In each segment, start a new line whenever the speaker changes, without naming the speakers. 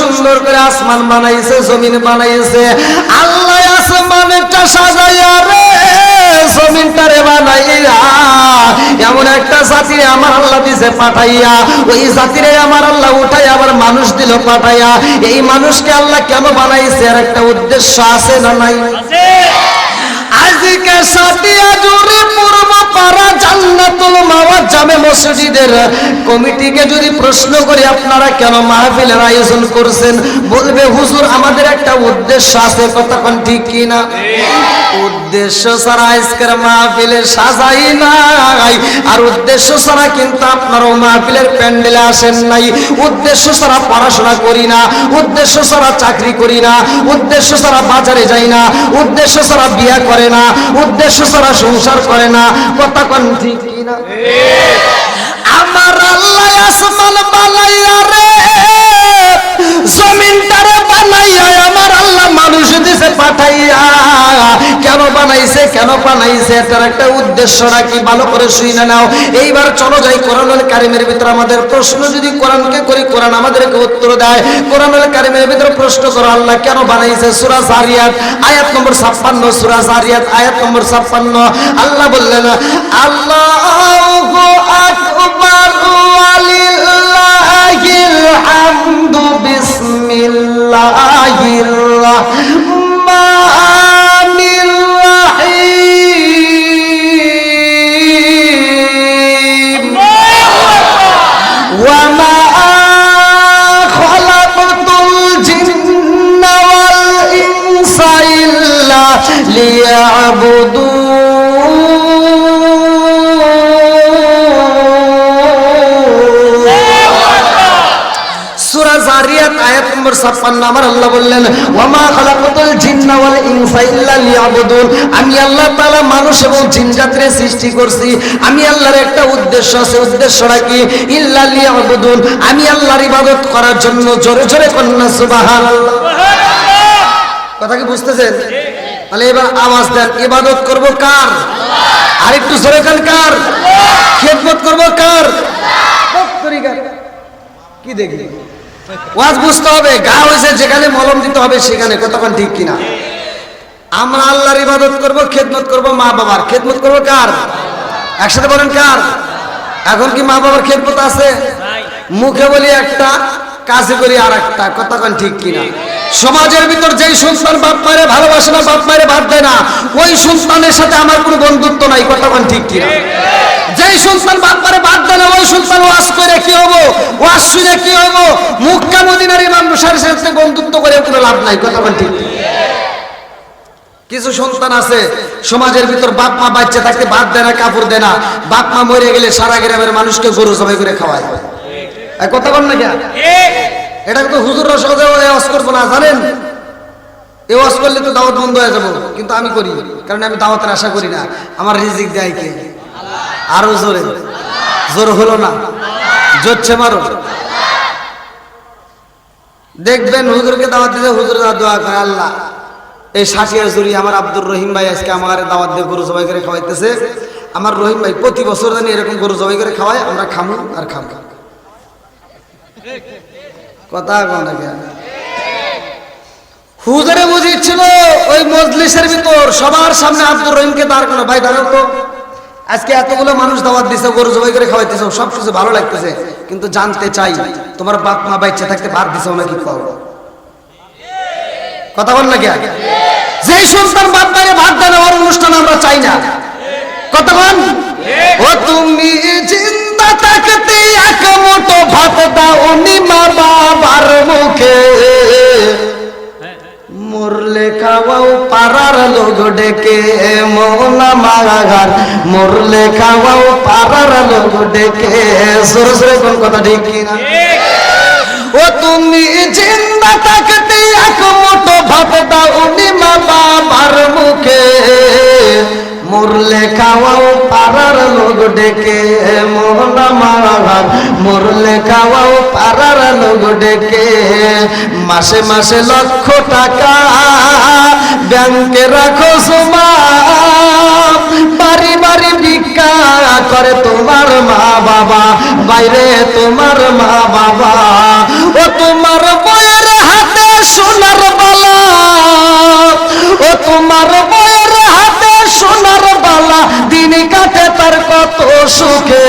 সুন্দর করে আসমান বানাইছে জমিন বানাইছে। আল্লাহ আসমানটা সাজাইয়া রে জমিনটারে বানাইয়া। এমন একটা জাতিরে আমার আল্লাহ দিছে পাঠাইয়া। ওই জাতিরে আমার আল্লাহ উঠাই আবার মানুষ দিল পাঠাইয়া। এই মানুষকে আল্লাহ কেন বানাইছে? আর একটা উদ্দেশ্য আছে না নাই? আজকে সাতিয়া জুড়ে মসজিদের কমিটিকে যদি প্রশ্ন করি, আপনারা কেন মাহফিলের আয়োজন করছেন? বলবে, হুজুর, আমাদের একটা উদ্দেশ্য আছে। কথা ঠিক কি না উদ্দেশ্য ছাড়া আজকের মাহফিলে সাজাই নাই। আর উদ্দেশ্য ছাড়া কিন্তু আপনারাও মাহফিলের প্যান্ডেলে আসেন নাই। উদ্দেশ্য ছাড়া পড়াশোনা করি না উদ্দেশ্য ছাড়া চাকরি করি না উদ্দেশ্য ছাড়া বাজারে যাই না উদ্দেশ্য ছাড়া বিয়ে করে না উদ্দেশ্য ছাড়া সংসার করে না। কথা কোন ঠিক আমার আল্লাহ আসমান বানাইয়া রে পাঠাইয়া কেন বানাইছে কেন বানাইছে একটা উদ্দেশ্য ভালো করে নাও। এইবার চলো যাই কোরআনুল কারিমের ভিতরে। আমাদের প্রশ্ন যদি কোরআনকে করি, কোরআন আমাদেরকে উত্তর দেয়। কোরআনুল কারিমের ভিতরে প্রশ্ন করো, আল্লাহ কেন বানাইছে আয়াত নম্বর 56 সূরা জারিয়াত, আয়াত নম্বর 56 আল্লাহ বললেন হামদু বিসমিল্লাহির রহমানির নম্বর 56 আমার আল্লাহ বললেন, ওয়ামা খালাকাতুল জিন্না ওয়াল ইনসা ইল্লা লিয়াবুদুন। আমি আল্লাহ তাআলা মানুষ এবং জিন সৃষ্টি করছি। আমি আল্লাহর একটা উদ্দেশ্য আছে। উদ্দেশ্যটা কি? ইল্লা লিয়াবুদুন। আমি আল্লাহর ইবাদত করার জন্য জোরে জোরে কন্যা, সুবহানাল্লাহ। কথা কি বুঝতেছেন? তাহলে এবার আওয়াজ দেন। ইবাদত করব কার? আর একটু জোরে কান কার? খেদমত করব কার? কি দেখি ওয়াজ বুঝতে হবে, গা হয়েছে, যেখানে মলম দিতে হবে সেখানে, কতক্ষণ ঠিক কিনা? আমরা আল্লাহর ইবাদত করব, খেদমত করব মা বাবার। খেদমত করব কার? একসাথে বলেন কার? এখন কি মা বাবার খেদমত আছে? মুখে বলি একটা কাজে করি আর একটা কতক্ষণ ঠিক কিনা? সমাজের ভিতর যেই সন্তান বাপ মায়ের ভালোবাসে না, বাপ মায়ের ভাত দেয় না, ওই সন্তানের সাথে আমার কোনো বন্ধুত্ব নাই কতক্ষণ ঠিক কিনা? যেই সন্তান বাপ মারে বাদ দেয় না, ওই সন্তান ওয়াজ করে, কি হব? ওয়াজ শুনে কি হব? মুক্কা মদিনার ইমাম মুসার সাথে বন্ধুত্ব করে কোনো লাভ নাই কতক্ষণ ঠিক কিছু সন্তান আছে, সমাজের ভিতর বাপ মা বাচ্চা থাকতে বাদ দেয় না, কাপড় দেয় না, বাপ মা মরে গেলে সারা গ্রামের মানুষকে গরু জবাই করে খাওয়ায়। কথা বল না কেন? এটা তো হুজুর রসগোল্লা ওয়াজ করব না, জানেন? এ ওয়াজ করলে তো দাওয়াত বন্ধ হয়ে যাব, কিন্তু আমি করি, কারণ আমি দাওয়াতের আশা করি না। আমার রিজিক দেয় কে? আরও জোরে। জোর হলো না? জোরছে মারো। দেখবেন হুজুরকে দাওয়াত দিতে হুজুর দোয়া করে আল্লাহ। এই শাসিয়ার জুড়ি আমার আব্দুর রহিম ভাই আজকে আমার দাওয়াত দিয়ে গরু জবাই করে খাওয়াইতেছে। আমার রহিম ভাই প্রতি বছর জানি এরকম গরু জবাই করে খাওয়ায়, আমরা খামু আর খাম খাম। কথা কন কেন? হুজুরে বুঝিয়েছিল ওই মজলিসের ভিতর, সবার সামনে আব্দুর রহিমকে দাঁড় করানো ভাই দাঁড়াও তো আজকে এতগুলো মানুষ দাওয়াত দিছে, গরু জবাই করে খাওয়াইতেছে, সব কিছু ভালো লাগতেছে, কিন্তু জানতে চাই, তোমার বাপ মা বাচ্চা থাকতে ভাত দিছে নাকি খাও কথা বল না কে? যেই সন্তান বাপ মায়ের ভাত দেয় না, ওর অনুষ্ঠান আমরা চাই না। বল? ও তুমি চিন্তা থাকতে এক মুঠো ভাত দাও নি মা বাবার মুখে। মরলে খাওয়াও পাড়ার লোক ডেকে, মোলা মাগাঘার মরলে খাওয়াও পাড়ার লোক ডেকে। সরে কোন কথা ঠিক কিনা? ও তুমি জিন্দা থাকতে এক মুঠো ভাত দাও নি মা বাবার মুখে। মুরলে খাওয়াও পাড়ার লোক ডেকে, মোহনা মারাবার মুরলে খাওয়াও পাড়ার লোক ডেকে, মাসে মাসে লক্ষ টাকা ব্যাংকে রাখো সোমা বাড়ি বাড়ি ভিক্ষা করে তোমার মা বাবা, বাইরে তোমার মা বাবা। ও তোমার বয়ের হাতে সোনার বালা, ও তোমার বয় সুখে?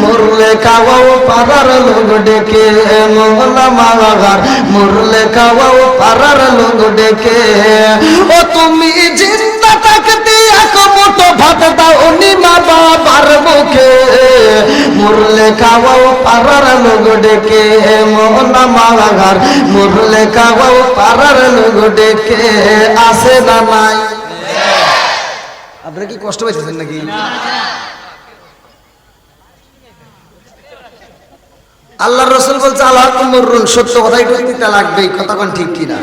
মরলে খাওয়াও পাড়ার লোক ডেকে মোহলা মাগার মরলে খাওয়াও পাড়ার লোক ডেকে। ও তুমি জিন্দা থাকতে এক মুঠো ভাত দাও নি মা বাবার মুখে। মরলে খাওয়াও পাড়ার লোক ডেকে মোহলা মাগার মরলে খাওয়াও পাড়ার লোক ডেকে। আসে না নাই। আপনারা কি কষ্ট পাইতেছেন নাকি? আল্লাহ রসুল বলছে আল্লাহ মরুন সত্য কথাই করতে লাগবে কতক্ষণ ঠিক কিনা?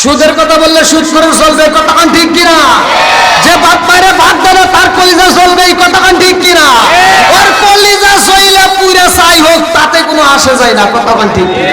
সুদের কথা বললে সুদ করে চলবে কতক্ষণ ঠিক কিনা? যে বাপ মায়ের ভাত দেবে তার কলিজা চলবে এই কতক্ষণ ঠিক কিনা? ওর কলিজা চইলে পুরে চাই হোক তাতে কোনো আসে যায় না কতক্ষণ ঠিক কিনা?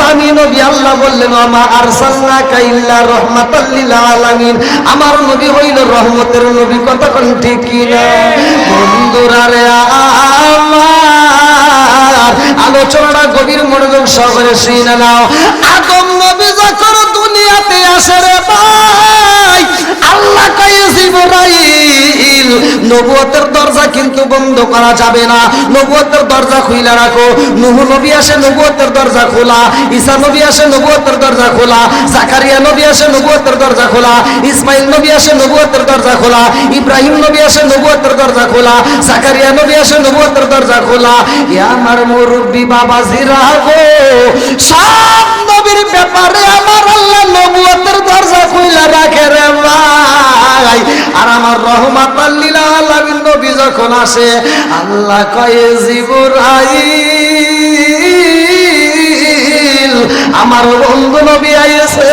নবী নবী আমা আলামিন। আমার নবী হইল রহমতের নবী ঠিক বন্ধুরা রে গভীর মনোযোগ সহকারে শুনে নাও। আদম নবী যখন ভাই। আল্লাহ নবুয়তের দরজা কিন্তু বন্ধ করা যাবে না। নবুয়তের দরজা রাখো। নবী আসে, নবুয়তের দরজা খোলা। ঈসা নবী আসে, নবুয়তের দরজা খোলা। জাকারিয়া নবী আসে, নবুয়তের দরজা খোলা। ইসমাইল নবী আসে, নবুয়তের দরজা খোলা। ইব্রাহিম নবী আসে, নবুয়তের দরজা খোলা। জাকারিয়া নবী আসে, নবুয়তের দরজা খোলা। এ আমার মুরব্বী বাবা জিরা গো, সব নবীর ব্যাপারে আমার আল্লাহ নবুয়তের দরজা খুইলা রাখে রে ভাই। আর আমার রহমাত আল্লিল আলামিন নবী যখন আসে, আল্লাহ কয়ে, জিবরাইল, আমার বন্ধু নবী আইছে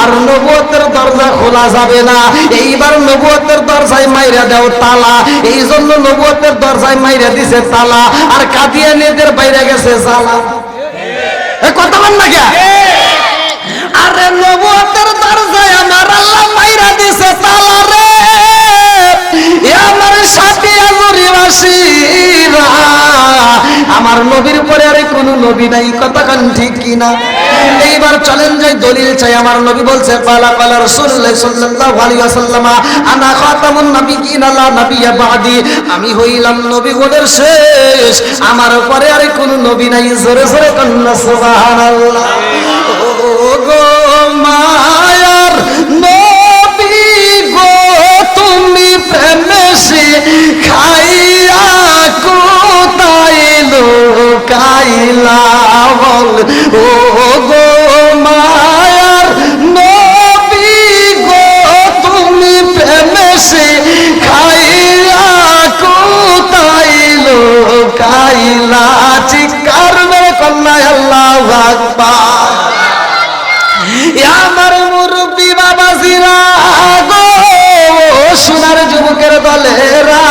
আর নবুয়তের দরজা খোলা যাবে না। এইবার নবুয়তের দরজায় মাইরা দাও তালা। এই জন্য নবুয়তের দরজায় মাইরা দিছে তালা। আর কাদিয়ানিদের বাইরে গেছে এ, কথা বল না কে? আরে নবুয়তের দরজায় আমার আল্লাহ দিছে তালা রে। আমার সাথে আমার নবীর পরে কোন নবী নাই কতক্ষণ ঠিক কিনা? এইবার চলেন যাই দলিল চাই, আমার নবী বলছে, পালা পালা রাসূলুল্লাহ আলাইহি ওয়াসাল্লাম, আনা খাতামুন বাদি। আমি হইলাম নবীগণের শেষ। আমার পরে আরে কোন নবী নাই, জোরে জোরে কন্না সুবহানাল্লাহ। গো মায়ার নবী গো, তুমি প্রেমেশে খাইয়া কোথায় লুকাইলা বল? ও গো মায়ার নবী গো, তুমি প্রেমেশে খাইয়া কোথায় লুকাইলা? চিৎকার মেরে কন্যা আল্লাহ আকবার। আমার মুরব্বী বাবা জিরা গো সোনার যুবকের দলেরা,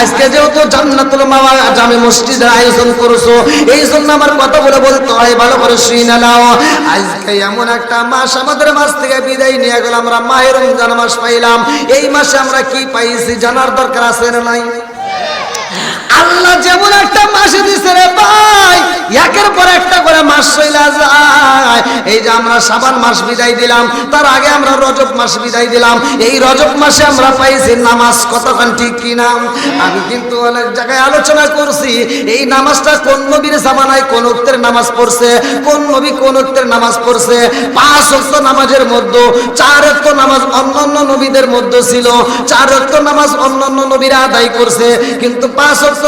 আজকে যেহেতু জান্নাতুল মাওয়া জামে মসজিদের আয়োজন করছ এই জন্য আমার কথা বলে বলতে হয়, ভালো করে শুই না নাও। আজকে এমন একটা মাস আমাদের মাস থেকে বিদায় নিয়ে গেল আমরা মাহের রমজান মাস পাইলাম। এই মাসে আমরা কি পাইছি জানার দরকার আছে না নাই? আল্লাহ যেমন একটা মাসে দিছে রে ভাই, একের পর একটা করে মাস চইলা যায়। এই যে আমরা সাবান মাস বিদায় দিলাম, তার আগে আমরা রজব মাস বিদায় দিলাম। এই রজব মাসে আমরা পাইছি নামাজ, কতক্ষণ ঠিক কিনা? আমি কিন্তু অনেক জায়গায় আলোচনা করছি, এই নামাজটা কোন নবীর জামানায় কোন উক্তের নামাজ পড়ছে, কোন নবী কোন উক্তের নামাজ পড়ছে? পাঁচ অক্ত নামাজের মধ্যে, চার অক্ত নামাজ অন্যান্য নবীদের মধ্যে ছিল, চার অক্ত নামাজ অন্যান্য নবীরা আদায় করছে, কিন্তু পাঁচ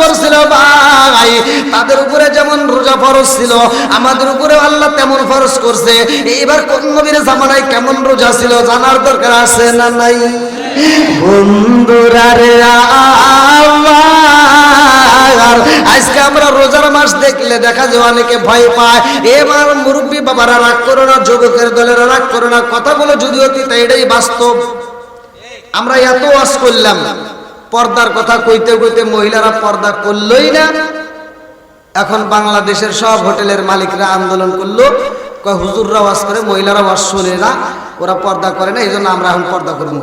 করছিল ভাই, তাদের উপরে যেমন রোজা ফরজ ছিল, আমাদের উপরে আল্লাহ তেমন ফরজ করছে। এবার কোন নবীর জামানায় কেমন রোজা ছিল জানার দরকার আছে না নাই? আজকে আমরা রোজার মাস দেখলে দেখা যায় অনেকে ভয় পায়। এবার মুরব্বী বাবারা রাগ করো না, যুবকের দলেরা রাগ করো না কথাগুলো যদিও তাই এটাই বাস্তব। আমরা এত ওয়াজ করলাম। না পর্দার কথা কইতে কইতে মহিলারা পর্দা করলই না। এখন বাংলাদেশের সব হোটেলের মালিকরা আন্দোলন করল। কয়, হুজুররা ওয়াজ করে, মহিলারা ওয়াজ শোনে না। ওরা পর্দা করে না এই জন্য আমরা এখন পর্দা করব।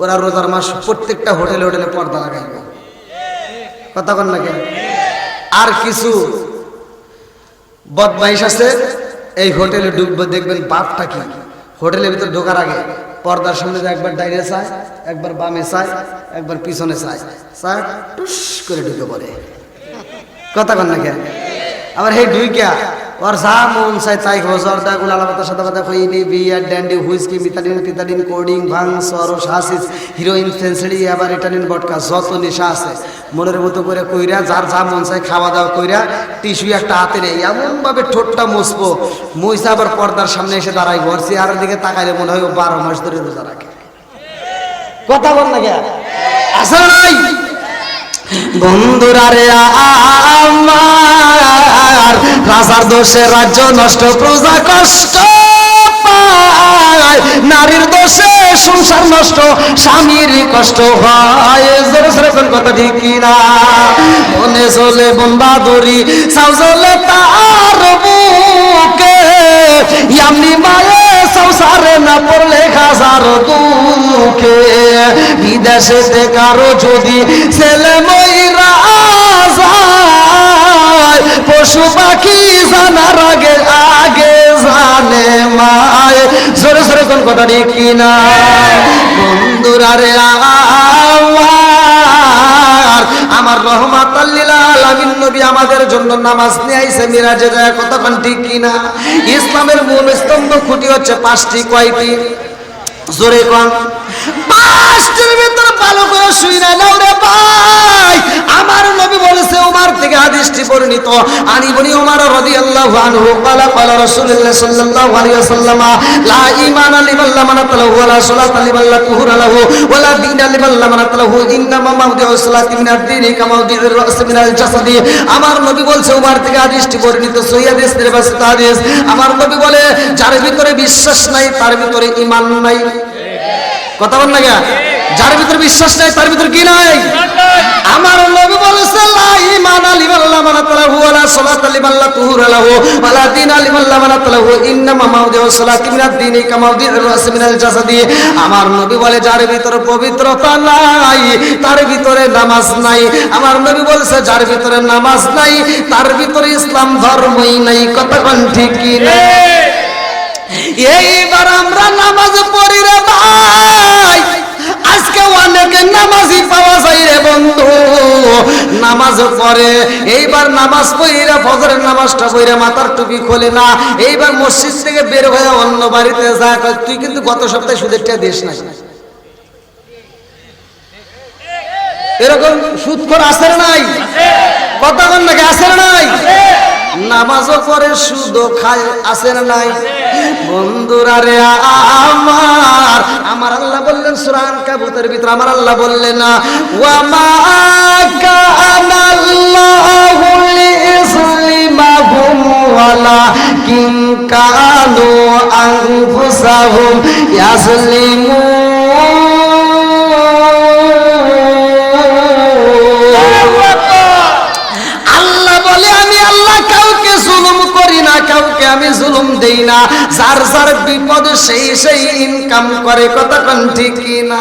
ওরা রোজার মাস প্রত্যেকটা হোটেলে হোটেলে পর্দা লাগাইবে। কথা কন না কেন? আর কিছু বদমাইশ আছে, এই হোটেলে ঢুকবে দেখবেন বাপটা কি? হোটেলের ভিতর ঢোকার আগে পর্দার সামনে একবার ডাইরে চায়, একবার বামে চায়, একবার পিছনে চায় চায়, টুস করে ঢুকে পড়ে। কথা কন না কেন? আবার হে ঢুইকা ওর যা মন চাই তাই হজর দা পাতা সাদা পাতা খইনি বিয়ার ড্যান্ডি হুইস্কি মিতালিন পিতালিন কোডিং ভাং সরস হাসিস হিরোইন ফেন্সিডি আবার ইটালিন বটকা যত নেশা আছে মনের মতো করে কইরা যার যা মন চাই খাওয়া দাওয়া কইরা টিস্যু একটা হাতে নেই এমন ভাবে ঠোঁটটা মুছবো মুইসা আবার পর্দার সামনে এসে দাঁড়াই ভরছি আর দিকে তাকাইলে মনে হয় ও বারো মাস ধরে রোজা রাখে কথা বল না কে? আসে নাই। বন্ধুরা রে আমার, রাজার দোষে রাজ্য নষ্ট, প্রজা কষ্ট নারীর দোষে সংসার নষ্ট, স্বামীর কষ্ট হয়। কথা ঠিক মনে চলে তার বুকে। ইয়ামনি মায়ে সংসারে না পড়লে দুঃখে। বিদেশে কারও যদি ছেলে পশু পাখি জানার আগে আগে জানে মায়। জোরে জোরে কোন কথা ঠিক কিনা? বন্ধুরা রে আমার রহমাত আলামিন নবী আমাদের জন্য নামাজ নিয়ে আইছে, মিরাজে যায় কতক্ষণ ঠিক কিনা? ইসলামের মূল স্তম্ভ খুঁটি হচ্ছে পাঁচটি, কয়টি? জোরে কন। পাঁচটির ভিতরে ভালো করে শুই না রে ভাই আমার নবী বলেছে, উমার থেকে হাদিসটি পরিণত আনি বনি উমার রাদিয়াল্লাহু আনহু ক্বালা ক্বালা রাসূলুল্লাহ সাল্লাল্লাহু আলাইহি ওয়াসাল্লাম, লা ঈমানা লিমান লা মানাত লাহু ওয়া লা সালাতা লিমান লা তুহুরা লাহু ওয়া লা দীনা লিমান লা মানাত লাহু ইন্নামা মাউদিউ সালাতি মিনাদ দীনি কামা মাউদিউর রাস মিনাল জাসাদি। আমার নবী বলছে, উমার থেকে হাদিসটি পরিণত সহিহ হাদিস, নির্বাচিত হাদিস। আমার নবী বলে, যার ভিতরে বিশ্বাস নাই, তার ভিতরে ঈমান নাই। কথা বল না? যার ভিতরে বিশ্বাস নাই তার ভিতরে কি নাই? আমার নবী বলেছে লা ঈমান লিমাল্লা মানাতালাহু ওয়ালা সালাতা লিমাল্লা তুহুরা লাহু ওয়ালা দীনা লিমাল্লা মানাতালাহু ইন্নামা মাউদিউ সালাতি মিনাদ দীনি কামাউদিউর রাস মিনাল জাসাদি। আমার নবী বলে যার ভিতরে পবিত্রতা নাই তার ভিতরে নামাজ নাই। আমার নবী বলেছে যার ভিতরে নামাজ নাই তার ভিতরে ইসলাম ধর্মই নাই কতক্ষণ ঠিক কি না এইবার আমরা নামাজ পড়ি রে ভাই। আজকে অনেকে নামাজি পাওয়া যায় রে বন্ধু। নামাজ পড়ে, এইবার নামাজ পড়িরা ফজরের নামাজটা পড়িরা মাথার টুপি খোলে না, এইবার মসজিদ থেকে বের হয়ে অন্য বাড়িতে যা তুই কিন্তু গত সপ্তাহে সুদের টাকা দিস না এরকম সুদখোর আছে না নাই? কথা বল নাকি না নাই? নামাজও পড়ে, সুদও খায় আছে না নাই। বন্ধুরা রে আমার আমার আল্লাহ বললেন, সুরান কাবুতের ভিতর আমার আল্লাহ বললেন না, ওয়া মা কানা আল্লাহু লিইসলিমাহুম ওয়ালা কিন কানু আনফুসাহুম ইয়াসলিমুন কাউকে আমি জুলুম দেই না। যার যার বিপদ সেই সেই ইনকাম করে। কতক্ষণ ঠিক না?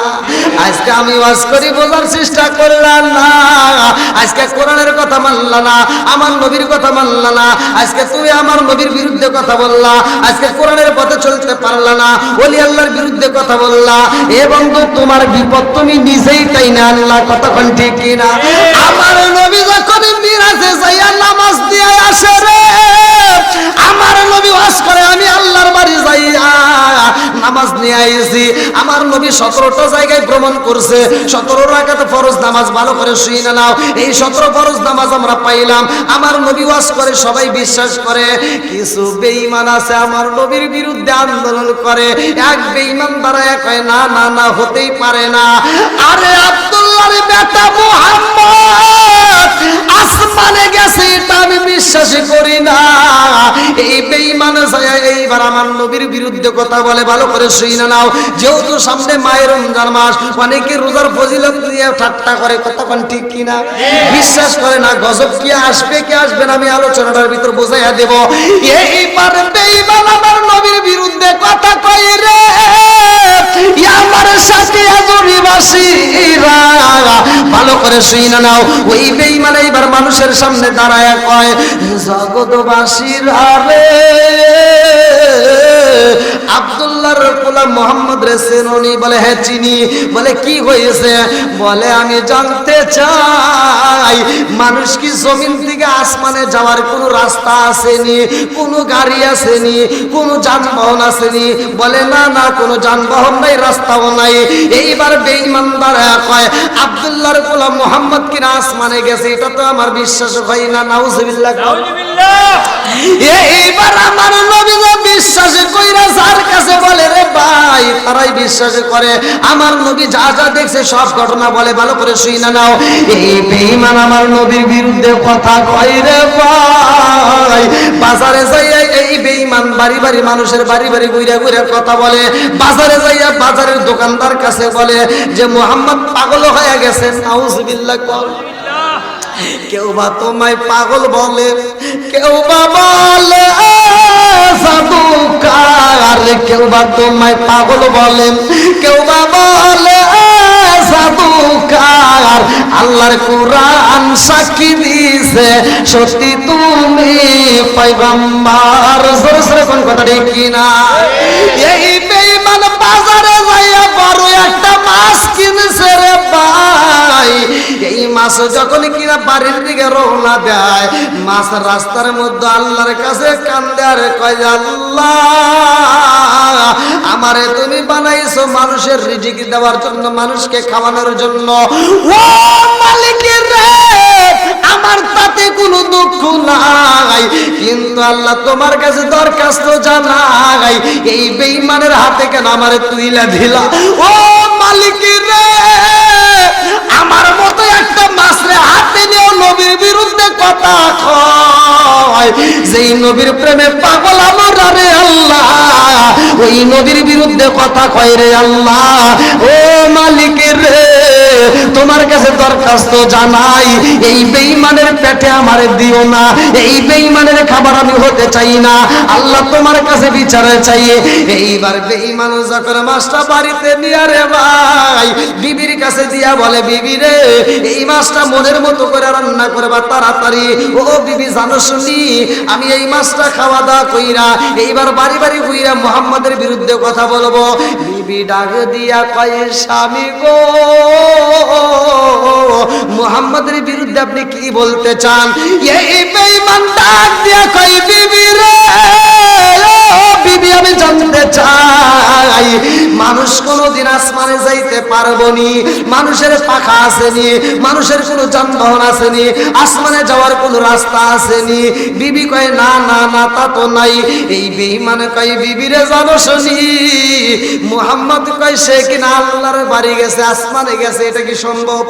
আজকে আমি ওয়াজ করি বোঝার চেষ্টা করলাম না। আজকে কোরআনের কথা মানলা না, আমার নবীর কথা মানলা না। আজকে তুমি আমার নবীর বিরুদ্ধে কথা বললা। আজকে কোরআনের পথে চলতে পারলা না। ওলি আল্লাহর বিরুদ্ধে কথা বললা। এ বন্ধু, তোমার বিপদ তুমি নিজেই তাই না আল্লাহ কতক্ষণ ঠিক না? আমার নবী যখন মিরাজে যাইয়া নামাজ দিয়ে আসে রে আমার নবী সতেরোটা জায়গায় ভ্রমণ করছে। সতেরো রাখাত ফরজ নামাজ ভালো করে শুই না নাও। এই সতেরো ফরজ নামাজ আমরা পাইলাম। আমার নবী ওয়াজ করে, সবাই বিশ্বাস করে। কিছু বেঈমান আছে আমার নবীর বিরুদ্ধে আন্দোলন করে। এক বেঈমান দাঁড়ায় কয়, না না না, হতেই পারে না। আরে আব্দুল্লাহর বেটা মুহাম্মদ! আসমানে গেছে এটা আমি বিশ্বাস করি না। এই বেঈমান এইবার আমার নবীর বিরুদ্ধে কথা বলে, ভালো করে শুই না নাও। যেহেতু সামনে মায়ের রমজান মাস, অনেকে রোজার ফজিলত দিয়ে ঠাট্টা করে, কতক্ষণ ঠিক কিনা? বিশ্বাস করে না, গজব কি আসবে কি আসবে না, আমি আলোচনাটার ভিতর বোঝাইয়া দেব। এইবার বেঈমান আমার নবীর বিরুদ্ধে কথা কই রে। আমার সাথে আজরিবাসীরা করে শুই না নাও। ওই বেঈমান এইবার মানুষের সামনে দাঁড়ায় কয় জগৎবাসীর আরে আব্দুল্লাহর গোলাম মোহাম্মদ রে চেননি বলে হ্যাঁ চিনি। বলে কি হয়েছে? বলে আমি জানতে চাই মানুষ কি জমিন থেকে আসমানে যাওয়ার কোনো রাস্তা আসেনি কোনো গাড়ি আসেনি কোনো যানবাহন আসেনি? বলে না না কোনো যানবাহন নাই রাস্তাও নাই। এইবার বেঈমানদার কয় আব্দুল্লাহর গোলাম মোহাম্মদ কিনা আসমানে গেছে? এটা তো আমার বিশ্বাস হয় না নাউজুবিল্লাহ এইবার আমার নবী বিশ্বাস কইরা যার কাছে বলে, রে ভাই, তারাই বিশ্বাস করে। আমার নবী যা যা দেখছে সব ঘটনা বলে, ভালো করে শুই না নাও। এই বেঈমান আমার নবীর বিরুদ্ধে কথা কয়, রে ভাই। বাজারে যাইয়া এই বেঈমান বাড়ি বাড়ি মানুষের বাড়ি বাড়ি ঘুরে ঘুরে কথা বলে। বাজারে যাইয়া বাজারের দোকানদার কাছে বলে যে, মোহাম্মদ, পাগল হয়ে গেছে। নাউজুবিল্লাহ কল কেউ বা তোমায় পাগল বলে, কেউ বা বলে সাধুকার কেউ বা তোমায় পাগল বলেন কেউ বা বলে সাধুকার আল্লাহর কোরআন সাক্ষী দিছে সত্যি তুমি পাইবাম্বার জোরে জোরে কোন কথা কিনা? এই বেঈমান বাজারে যাইয়া বড় একটা মাছ কিনছে রে ভাই এই মাছ যখন কিনা বাড়ির দিকে রওনা দেয়, মাছ রাস্তার মধ্যে আল্লাহর কাছে কান্দে কয়, আল্লাহ, আমারে তুমি বানাইছো মানুষের রিজিক দেওয়ার জন্য, মানুষকে খাওয়ানোর জন্য। ও মালিকের আমার তাতে কোনো দুঃখ নাই। কিন্তু আল্লাহ তোমার কাছে দরখাস্ত জানাই এই বেঈমানের হাতে কেন আমারে তুইলা দিলা? ও আমার মতো একটা মাসরে হাতে নিয়েও নবীর বিরুদ্ধে কথা কয়। যেই নবীর প্রেমে পাগল আমার রে আল্লাহ? ওই নবীর বিরুদ্ধে কথা কয় রে আল্লাহ। ও মালিকের রে, তোমার কাছে দরখাস্ত জানাই। এই বেঈমানের পেটে আমারে দিও না। এই বেঈমানের খাবার আমি হতে চাই না। আল্লাহ তোমার কাছে বিচারে চাই। এইবার বেঈমান যখন মাছটা বাড়িতে নিয়ে রে ভাই, বিবির কাছে দিয়া বলে, বিবি রে, এই মাছটা মনের মতো করে রান্না করবা তাড়াতাড়ি। ও বিবি জানো শুনি আমি এই মাছটা খাওয়া দাওয়া কইরা এইবার বাড়ি বাড়ি কইরা মোহাম্মদের বিরুদ্ধে কথা বলব। বিবি ডাক দিয়া কয়ে, স্বামী গো, মোহাম্মদের বিরুদ্ধে আপনি কি বলতে চান? এই বেঈমান ডাক দিয়া কয়, বিবি রে বিবি, আমি জানতে চাই, মানুষ আসমানে যাইতে পারবনি, মানুষের পাখা আসেনি, মানুষের কোনো যানবাহন আসেনি, আসমানে যাওয়ার কোনো রাস্তা আসেনি। বিবি কয়, না না না, তা তো নাই। এই বিবিরে জানো শুনি। মুহাম্মদ কয়, সে কিনা আল্লাহর বাড়ি গেছে, আসমানে গেছে, এটা কি সম্ভব?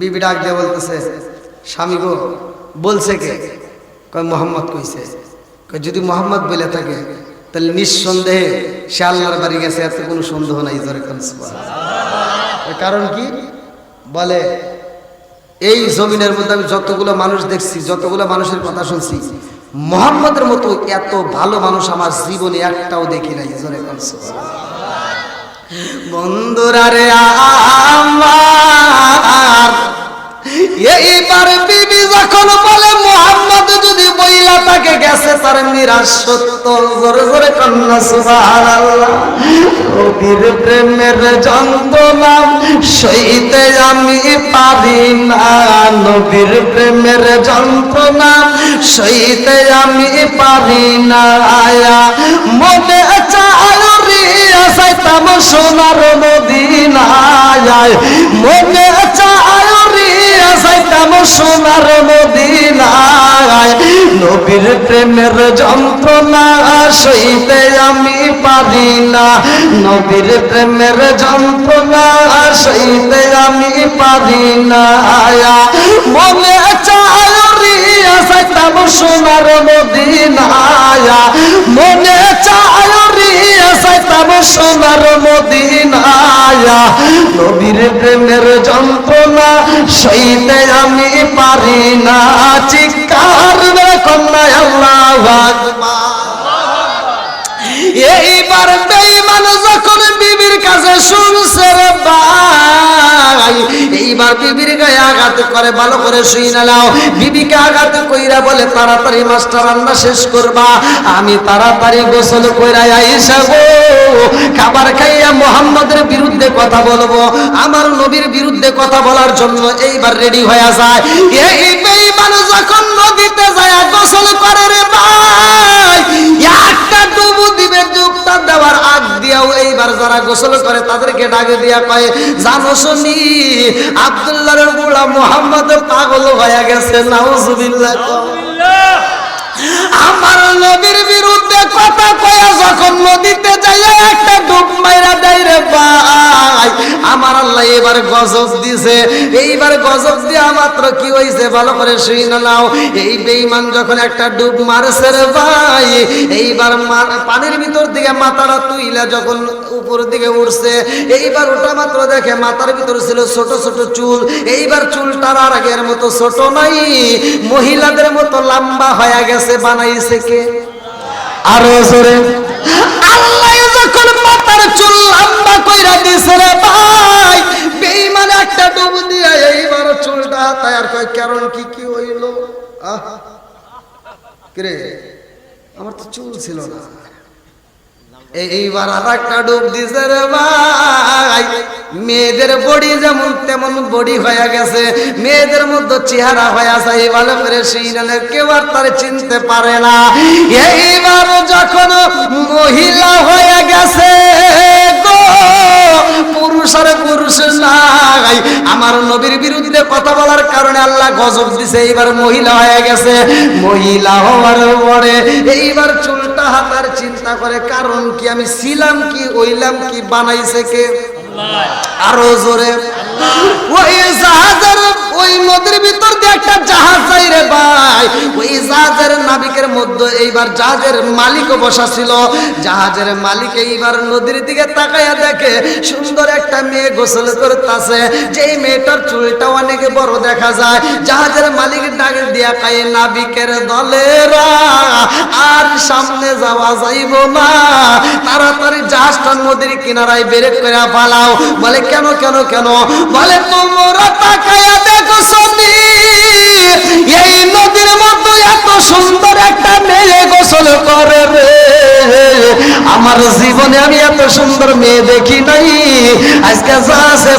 বিবি ডাক দিয়ে বলতেছে, স্বামী গো, বলছে কে? কয়, মোহাম্মদ কইছে। যদি মোহাম্মদ বলে থাকে, তাহলে নিঃসন্দেহে সে আল্লাহর বাড়ি গেছে, এত কোনো সন্দেহ নাই, জোরে কারণ কি? বলে, এই জমিনের মধ্যে আমি যতগুলো মানুষ দেখছি, যতগুলো মানুষের কথা শুনছি, মোহাম্মদের মতো এত ভালো মানুষ আমার জীবনে একটাও দেখি নাই, জোরে বন্ধুরা রে আমার, এইবার যখন বলে মোহাম্মদ যদি বইলা তাকে গেছে তার নিরাশ সত্য। জোরে জোরে কন্যা কবির প্রেমের যন্ত্রণা সইতে আমি পারি না। নবীর প্রেমের যন্ত্রণা সইতে আমি পারি না। আয়া মনে চাইয়া সাইতাম সোনার মদিনায় মনে চাইয়া সাইতাম সোনার মদিনায়। নবীর প্রেমের যন্ত্রণা সইতে আমি পারি না। নবীর প্রেমের যন্ত্রণা সইতে আমি পারি না। মনে চাইয়া সাইতাম সোনার মদিনায়। মনে সোনার মদিনায়। নবীর প্রেমের যন্ত্রণা সইতে আমি পারি না। চিৎকার মেরে কন্যা আল্লাহ এইবার বেঈমান যখন বিবির কাছে শুনছে, রে ভাই এইবার বিবির গায়ে আঘাত করে, ভালো করে শুই নাও। বিবিকে আঘাত কইরা বলে, তাড়াতাড়ি মাস্টার রান্না শেষ করবা। আমি তাড়াতাড়ি গোসল কইরা আইসা গো। খাবার খাইয়া মোহাম্মদের বিরুদ্ধে কথা বলব। আমার নবীর বিরুদ্ধে কথা বলার জন্য এইবার রেডি হয়ে যায়। এই বেঈমান যখন যারা গোসল করে তাদেরকে ডাকে দিয়া কয় জানো শুনি আবদুল্লাহর বুড়া মোহাম্মদ পাগল হয়ে গেছে নাউজুবিল্লাহ। আমার নবীর বিরুদ্ধে কথা কয়া যখন নদীতে যাইয়া একটা ডুব মাইরা দেয় রে ভাই। আমার আল্লাহ এবার গজব দিছে। এইবার গজব দিয়া মাত্র কি হইছে ভালো করে শুই না নাও। এই বেঈমান যখন একটা ডুব মারছে রে ভাই, এইবার পানির ভিতর দিকে মাথাটা তুইলা যখন উপর দিকে উঠছে, এইবার ওটা মাত্র দেখে মাথার ভিতর ছিল ছোট ছোট চুল। এইবার চুলটার আর আগের মতো ছোট নাই। মহিলাদের মতো লম্বা হয়ে গেছে, বানাইছে কে? আরও জোরে। আল্লাহ যখন মাথার চুল লম্বা কইরা দিছে রে ভাই, বেঈমান একটা ডুব দিয়া এইবার চুলটা হাতায় আর কয়, কারণ কি কি হইল? আহ, কিরে, আমার তো চুল ছিল না। এইবার আর একটা ডুব দিছে রে ভাই। মেয়েদের বডি যেমন তেমন বডি হয়ে গেছে। মেয়েদের মধ্যে চেহারা হয়ে করে সিনালে কেউ আর তার চিনতে পারে না। এইবার যখন মহিলা হয়ে গেছে গো পুরুষ আর পুরুষ নাই। আমার নবীর বিরুদ্ধে কথা বলার কারণে আল্লাহ গজব দিছে। এইবার মহিলা হয়ে গেছে। মহিলা হওয়ার পরে এইবার চুলটা হাতার চিন্তা করে, কারণ কি? আমি ছিলাম কি ওইলাম কি বানাইছে কে? আরও জোরে। ওই জাহাজের, ওই নদীর ভিতর দিয়ে একটা জাহাজ যাই রে ভাই। ওই জাহাজের নাবিকের মধ্যে এইবার জাহাজের মালিকও বসা ছিল। জাহাজের মালিক এইবার নদীর দিকে দেখে সুন্দর একটা মেয়ে গোসল করতেছে। মেয়েটার চুলটা অনেক বড় দেখা যায়। জাহাজের মালিক ডাক দিয়া কায়ে, নাবিকের দলেরা, আর সামনে যাওয়া যাইব না। তাড়াতাড়ি জাহাজটা নদীর কিনারায় বেরে করে পালাও বলে, কেন কেন কেন? বলে তোমরা তাকায়া দেখো সনি এই নদীর মধ্যে এত সুন্দর একটা মেয়ে গোসল করে রে। আমার জীবনে আমি এত সুন্দর মেয়ে দেখি নাই। আজকে জাহাজে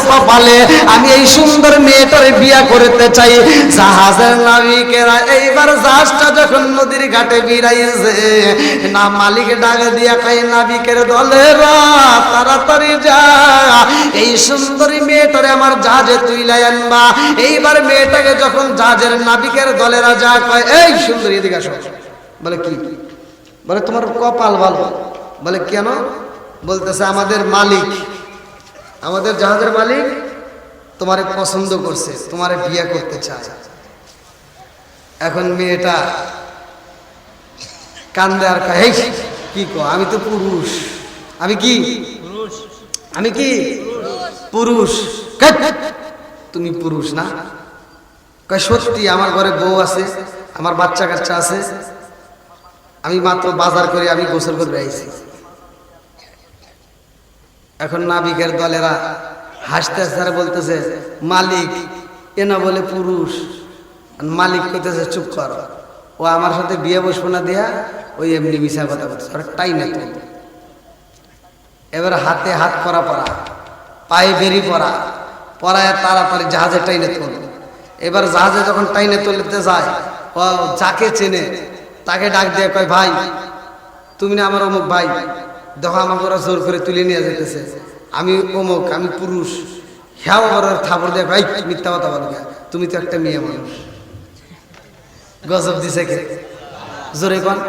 আমি এই সুন্দর মেয়েটার বিয়া করতে চাই। জাহাজের নাবিকেরা এইবার জাহাজটা যখন নদীর ঘাটে বিরাইছে, না মালিক ডাক দিয়া খাই নাবিকের দলেরা তাড়াতাড়ি যা। এই সুন্দরী মেয়েটারে আমার জাহাজে তুইলাই আনবা। এইবার মেয়েটাকে যখন জাহাজের নাবিকের দলেরা যা কয় এই সুন্দরী এদিকে আসো। বলে কি? বলে তোমার কপাল ভালো। বলে কেন? বলতেছে আমাদের মালিক আমাদের জাহাজের মালিক তোমারে পছন্দ করছে তোমারে বিয়ে করতে চায়। এখন মেয়েটা কান্দে আর কয়, কি কো আমি তো পুরুষ। আমি কি? আমি কি? পুরুষ। তুমি পুরুষ না? কয়, সত্যি আমার ঘরে বউ আছে, আমার বাচ্চা কাচ্চা আছে, আমি মাত্র বাজার করে আমি গোসল করে আইছি। এখন নাবিকের দলেরা হাসতে হাসতে বলতেছে, মালিক, এ না বলে পুরুষ। মালিক কইতেছে, চুপ কর, ও আমার সাথে বিয়ে বসবো না দেয়া ওই এমনি মিশা কথা বলতেছে। ওর টাইম নাই এবার হাতে হাত পরা পরা, পায়ে বেরি পরা, পরায় তাড়াতাড়ি জাহাজে টাইনে তোলে। এবার জাহাজে যখন টাইনে তুলতে যায় যাকে চেনে, তাকে ডাক দিয়ে কয়, ভাই, তুমি না আমার অমুক ভাই, দেখো আমাকে ওরা জোর করে তুলে নিয়ে যেতেছে। আমি অমুক, আমি পুরুষ। হ্যাঁ আবার ওর থাপড় দিয়ে ভাই মিথ্যা কথা বলো তুমি তো একটা মেয়ে মানুষ। গজব দিছে কে? জোরে কোন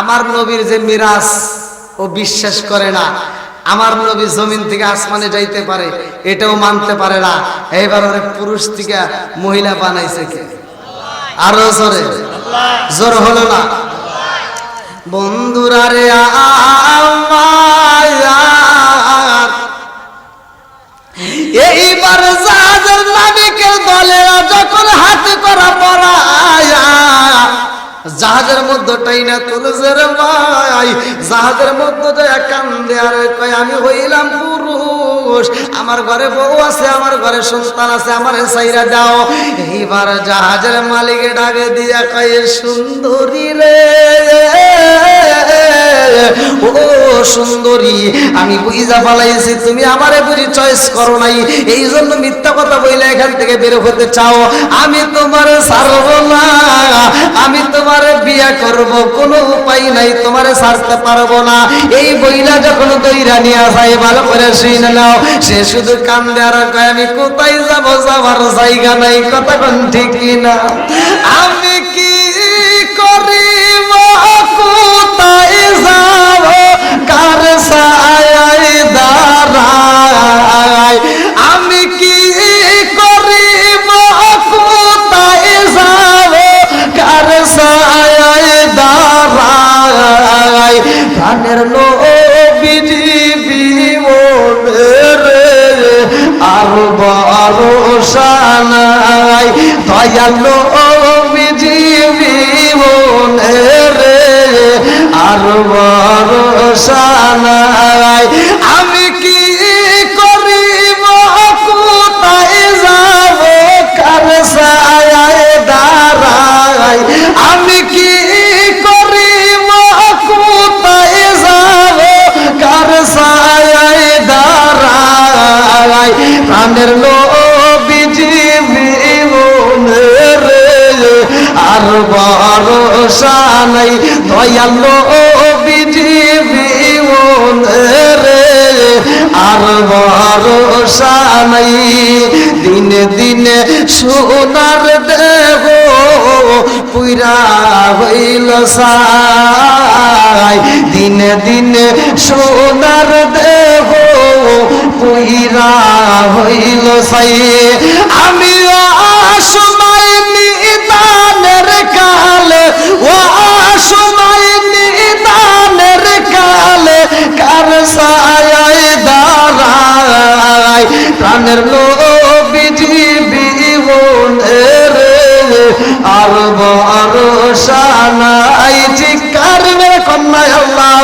আমার নবীর যে মিরাজ, ও বিশ্বাস করে না। আমার নবী জমিন থেকে আসমানে যাইতে পারে, এটাও মানতে পারে না। এইবার ওরে পুরুষ থেকে মহিলা বানাইছে কে? আরও জোরে। জোর হলো না? বন্ধুরা রে এইবার জাহাজের মধ্যে টাইনা তুলজের ভাই জাহাজের মধ্যে যায় কান্দে আর কয়, আমি হইলাম পুরুষ। আমার ঘরে বউ আছে, আমার ঘরে সন্তান আছে, আমার সাইরা দাও। এইবার জাহাজের মালিকে ডাকে দিয়া কয়, সুন্দরী রে। ও সুন্দরী, আমি বুঝা পালাইছি তুমি আমারে বুঝি চয়েস করো নাই। এই জন্য মিথ্যা কথা বইলে এখান থেকে বের হতে চাও। আমি তোমারে ছাড়বো না, আমি তোমারে বিয়া করব, কোনো উপায় নাই, তোমারে ছাড়তে পারব না। এই বইলা যখন দইরা নিয়ে যায়, ভালো করে শুনে নাও। সে শুধু কান্দে আর কয়, আমি কোথায় যাব যাবার জায়গা নাই, কথা কোন ঠিক না আমি করিব, কোথায় যাব? কার সায় দাঁড়ায়? আমি কি করিব, কোথায় যাব? কার সায় দাঁড়ায়? প্রাণের নবীজি আর ভরসা নাই। দয়াল ভরসা নাই, দয়াল বিমনের আর ভরসা নাই। দিনে দিনে সোনার হইল সাই। দিনে দিনে সোনার পুইরা হইল সাই। আমিও দাঁড়ায় প্রাণের নবীজি বিবনের আর ভরসা নাই চিকার মেরে কন্যা আল্লাহ